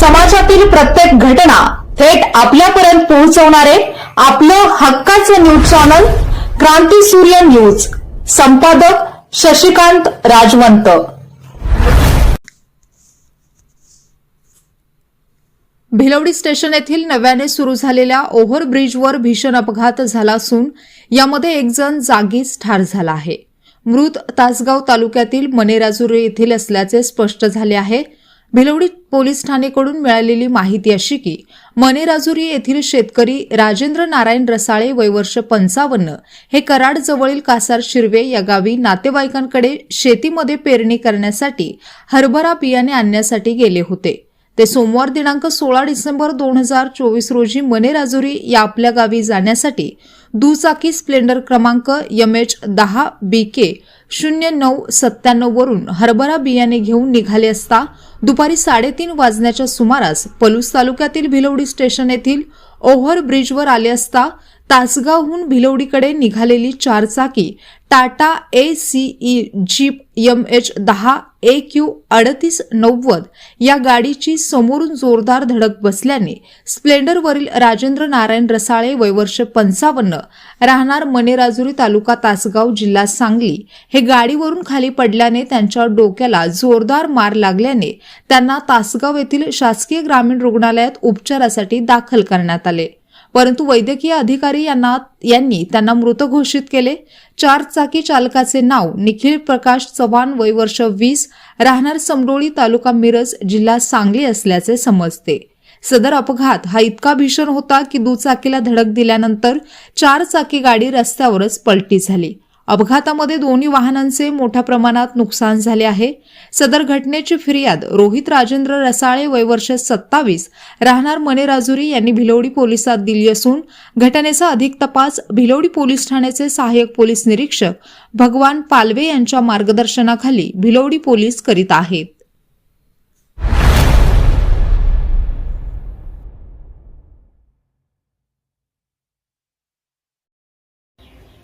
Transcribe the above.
समाजातील प्रत्येक घटना थेट आपल्यापर्यंत पोहोचवणारे आपलं हक्काचं न्यूज चॅनल क्रांती सूर्य न्यूज. संपादक शशिकांत राजवंत. भिलवडी स्टेशन येथील नव्याने सुरू झालेल्या ओव्हरब्रिजवर भीषण अपघात झाला असून यामध्ये एक जण जागीच ठार झाला आहे. मृत तासगाव तालुक्यातील मनेराजुरी येथील असल्याचे स्पष्ट झाले आहे. भिलवडी पोलीस ठाणेकडून मिळालेली माहिती अशी की मनेराजुरी येथील शेतकरी राजेंद्र नारायण रसाळे वयवर्ष पंचावन्न हे कराड जवळील कासार शिरवे या गावी नातेवाईकांकडे शेतीमध्ये पेरणी करण्यासाठी हरभरा बियाणे आणण्यासाठी गेले होते. ते सोमवार दिनांक सोळा डिसेंबर दोन हजार चोवीस रोजी मनेराजुरी या आपल्या गावी जाण्यासाठी दुचाकी स्प्लेंडर क्रमांक एम एच दहा बी के शून्य नऊ सत्त्याण्णव वरून हरभरा बियाणे घेऊन निघाले असता दुपारी साडेतीन वाजण्याच्या सुमारास पलूस तालुक्यातील भिलवडी स्टेशन येथील ओव्हर ब्रिजवर आले असता तासगावहून भिलवडीकडे निघालेली चारचाकी Tata A C E jeep M H दहा ए क्यू अडतीस नव्वद या गाडीची समोरून जोरदार धडक बसल्याने स्प्लेंडरवरील राजेंद्र नारायण रसाळे वयवर्ष पंचावन्न राहणार मनेराजुरी तालुका तासगाव जिल्हा सांगली हे गाडीवरून खाली पडल्याने त्यांच्या डोक्याला जोरदार मार लागल्याने त्यांना तासगाव येथील शासकीय ग्रामीण रुग्णालयात उपचारासाठी दाखल करण्यात आले. परंतु वैद्यकीय अधिकारी यांना यांनी त्यांना मृत घोषित केले. चार चाकी चालकाचे नाव निखिल प्रकाश चव्हाण वय वर्ष वीस राहणार समडोळी तालुका मिरज जिल्हा सांगली असल्याचे समजते. सदर अपघात हा इतका भीषण होता की दुचाकीला धडक दिल्यानंतर चार चाकी गाडी रस्त्यावरच पलटी झाली. अपघातामध्ये दोन्ही वाहनांचे मोठ्या प्रमाणात नुकसान झाले आहे. सदर घटनेची फिर्याद रोहित राजेंद्र रसाळे वयवर्ष सत्तावीस राहणार मनेराजुरी यांनी भिलवडी पोलिसात दिली असून घटनेचा अधिक तपास भिलवडी पोलीस ठाण्याचे सहाय्यक पोलीस निरीक्षक भगवान पालवे यांच्या मार्गदर्शनाखाली भिलवडी पोलीस करीत आहेत.